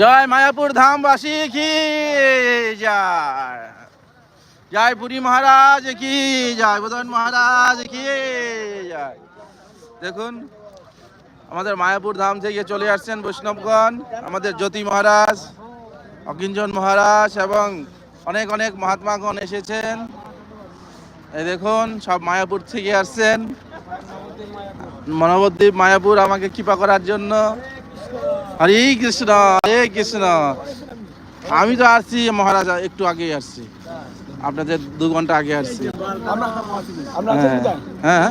জয় মায়াপুর ধামবাসী কি জয়। জয় পুরী মহারাজ কি জয় বোধন মহারাজ কি জয়। দেখুন, আমাদের মায়াপুর ধাম থেকে চলে আসছেন বৈষ্ণবগণ, আমাদের জ্যোতি মহারাজ অকিঞ্জন মহারাজ এবং অনেক অনেক মহাত্মাগণ এসেছেন। এই দেখুন, সব মায়াপুর থেকে আসছেন। মনোবদ্বীপ মায়াপুর আমাকে কৃপা করার জন্য। হরে কৃষ্ণ হরে কৃষ্ণ। আমি তো আসছি মহারাজা একটু আগে আসছি। আপনাদের দু ঘণ্টা আগে আসছি। হ্যাঁ হ্যাঁ।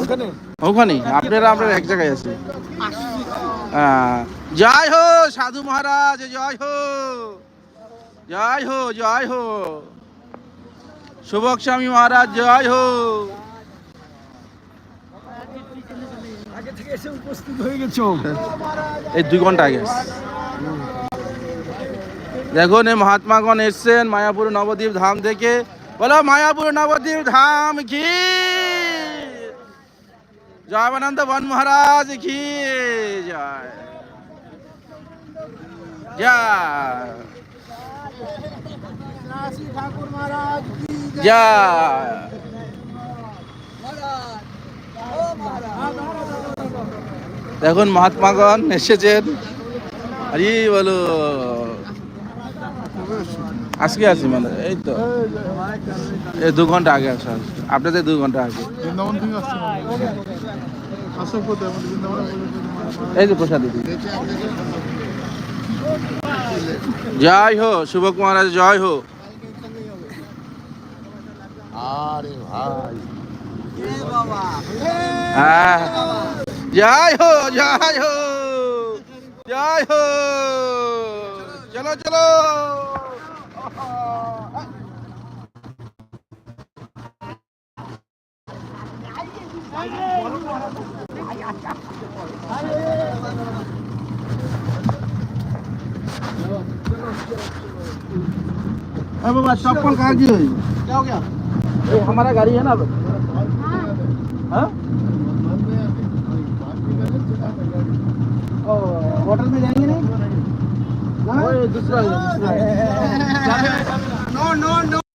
ওখানে? আপনারা আপনারা এক জায়গায় আছি হ্যাঁ। জয় হো সাধু মহারাজ জয় হো। জয় হো জয় হো। শুভক স্বামী মহারাজ জয় হো। এই দুই ঘণ্টা আগে আসছি। দেখুন এই মহাত্মাগণ এসছেন মায়াপুর নবদ্বীপ ধাম থেকে। বলো মায়াপুর নবদ্বীপ ধাম কি? জয়বানন্দ বন মহারাজ কি? জয়। জয়। জয়। দেখুন মহাত্মাগণ এসেছেন। আরে বলো আজকে আছি মানে এই তো। এই দু ঘণ্টা আগে আসা আপনাদের দু ঘণ্টা আগে। এই যে প্রসাদ দিদি। জয় হো শুভক মহারাজ জয় হো। আরে ভাই। হ্যাঁ। জয় হো জয় হো। জয় হো। চলো চলো। बाबा चप्पल कहाँ की हुई? क्या हो गया? ये हमारा गाड़ी है ना हाँ? होटल में जाएँगे नहीं? हाँ? दूसरा दूसरा नो नो नो।